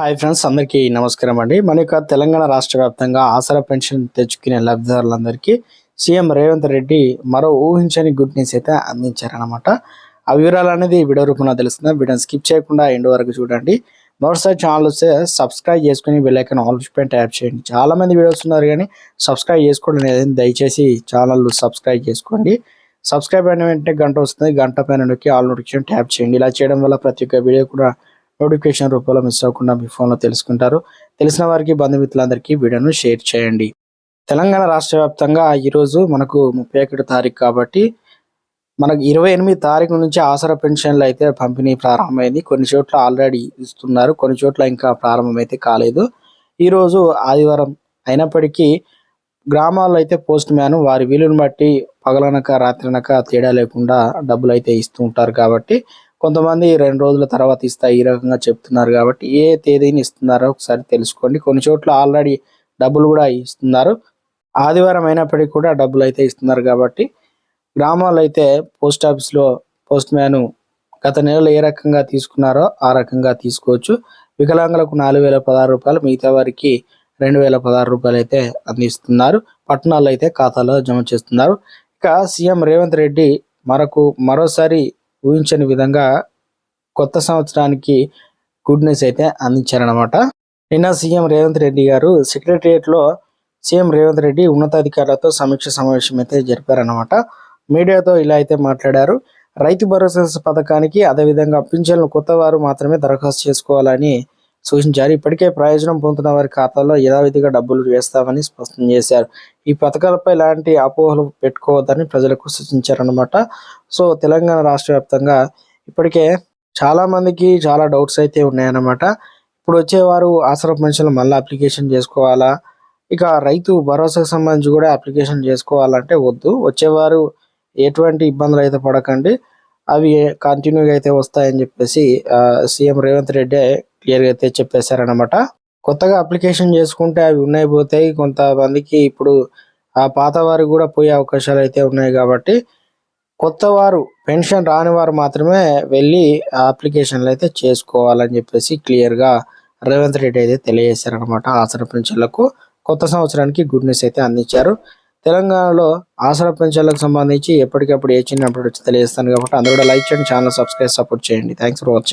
Hi friends అందరికీ నమస్కారం అండి. మన యొక్క తెలంగాణ రాష్ట్ర వ్యాప్తంగా ఆసరా పెన్షన్ తెచ్చుకునే లబ్ధిదారులందరికీ సీఎం రేవంత్ రెడ్డి మరో ఊహించని గుడ్ న్యూస్ అయితే అందించారనమాట ఆ వివరాలు అనేది వీడియో రూపంలో తెలుస్తుంది. వీడియోని స్కిప్ చేయకుండా ఎండ్ వరకు చూడండి. మరోసారి ఛానల్ వస్తే సబ్స్క్రైబ్ చేసుకుని వెళ్ళాకని ఆల్రెడీ పైన ట్యాప్ చేయండి. చాలా మంది వీడియోస్ ఉన్నారు కానీ సబ్స్క్రైబ్ చేసుకోండి అనేది దయచేసి ఛానల్ సబ్స్క్రైబ్ చేసుకోండి. సబ్స్క్రైబ్ అయిన వెంటనే గంట వస్తుంది. గంట పైన నొక్కి ఆల్ నోటిఫికేషన్ ట్యాప్ చేయండి. ఇలా చేయడం వల్ల ప్రతి ఒక్క వీడియో కూడా నోటిఫికేషన్ రూపంలో మిస్ అవ్వకుండా మీ ఫోన్లో తెలుసుకుంటారు. తెలిసిన వారికి బంధుమిత్రులందరికీ వీడియోను షేర్ చేయండి. తెలంగాణ రాష్ట్ర వ్యాప్తంగా ఈరోజు మనకు ముప్పై ఒకటి తారీఖు కాబట్టి మనకు ఇరవై ఎనిమిది తారీఖు నుంచి ఆసరా పెన్షన్లు అయితే పంపిణీ ప్రారంభమైంది. కొన్ని చోట్ల ఆల్రెడీ ఇస్తున్నారు. కొన్ని చోట్ల ఇంకా ప్రారంభమైతే కాలేదు. ఈరోజు ఆదివారం అయినప్పటికీ గ్రామాల్లో అయితే పోస్ట్ మ్యాన్ వారి వీలుని బట్టి పగలనక రాత్రినక తేడా లేకుండా డబ్బులు అయితే ఇస్తూ ఉంటారు కాబట్టి కొంతమంది రెండు రోజుల తర్వాత ఇస్తా ఈ రకంగా చెప్తున్నారు కాబట్టి ఏ తేదీని ఇస్తున్నారో ఒకసారి తెలుసుకోండి. కొన్ని చోట్ల ఆల్రెడీ డబ్బులు కూడా ఇస్తున్నారు. ఆదివారం అయినప్పటికీ కూడా డబ్బులు అయితే ఇస్తున్నారు కాబట్టి గ్రామాల్లో అయితే పోస్ట్ ఆఫీస్లో పోస్ట్ మ్యాన్ గత నెలలో ఏ రకంగా తీసుకున్నారో ఆ రకంగా తీసుకోవచ్చు. వికలాంగులకు నాలుగు వేల పదహారు రూపాయలు మిగతా వారికి రెండు వేల పదహారు రూపాయలు అయితే అందిస్తున్నారు. పట్టణాల్లో అయితే ఖాతాలో జమ చేస్తున్నారు. ఇక సీఎం రేవంత్ రెడ్డి మరకు మరోసారి ఊహించని విధంగా కొత్త సంవత్సరానికి గుడ్ న్యూస్ అయితే అందించారనమాట నిన్న సీఎం రేవంత్ రెడ్డి గారు సెక్రటరియట్లో సీఎం రేవంత్ రెడ్డి ఉన్నతాధికారులతో సమీక్ష సమావేశం అయితే జరిపారనమాట మీడియాతో ఇలా అయితే మాట్లాడారు. రైతు భరోసా పథకానికి అదేవిధంగా పింఛన్లు కొత్త వారు మాత్రమే దరఖాస్తు చేసుకోవాలని సూచించారు ఇప్పటికే ప్రయోజనం పొందుతున్న వారి ఖాతాలో యథావిధిగా డబ్బులు వేస్తామని స్పష్టం చేశారు. ఈ పథకాలపై ఎలాంటి అపోహలు పెట్టుకోవద్దని ప్రజలకు సూచించారనమాట సో తెలంగాణ రాష్ట్ర వ్యాప్తంగా ఇప్పటికే చాలా మందికి చాలా డౌట్స్ అయితే ఉన్నాయన్నమాట. ఇప్పుడు వచ్చేవారు ఆసరా పెన్షన్లు మళ్ళీ అప్లికేషన్ చేసుకోవాలా? ఇక రైతు భరోసాకు సంబంధించి కూడా అప్లికేషన్ చేసుకోవాలంటే వద్దు. వచ్చేవారు ఎటువంటి ఇబ్బందులు అయితే పడకండి. అవి కంటిన్యూగా అయితే వస్తాయని చెప్పేసి సీఎం రేవంత్ రెడ్డి క్లియర్గా అయితే చెప్పేశారనమాట కొత్తగా అప్లికేషన్ చేసుకుంటే అవి ఉన్నాయి పోతాయి. కొంతమందికి ఇప్పుడు ఆ పాత వారికి కూడా పోయే అవకాశాలు అయితే ఉన్నాయి కాబట్టి కొత్త వారు పెన్షన్ రాని వారు మాత్రమే వెళ్ళి అప్లికేషన్లు అయితే చేసుకోవాలని చెప్పేసి క్లియర్గా రేవంత్ రెడ్డి అయితే తెలియజేశారనమాట ఆసరా పెన్షన్లకు కొత్త సంవత్సరానికి గుడ్ న్యూస్ అయితే అందించారు. తెలంగాణలో ఆసరా పెన్షన్లకు సంబంధించి ఎప్పటికప్పుడు ఏ చిన్న అప్డేట్ వచ్చి తెలియజేస్తాను కాబట్టి అందరూ కూడా లైక్ చేయండి ఛానల్ సబ్స్క్రైబ్ సపోర్ట్ చేయండి. Thanks for watching.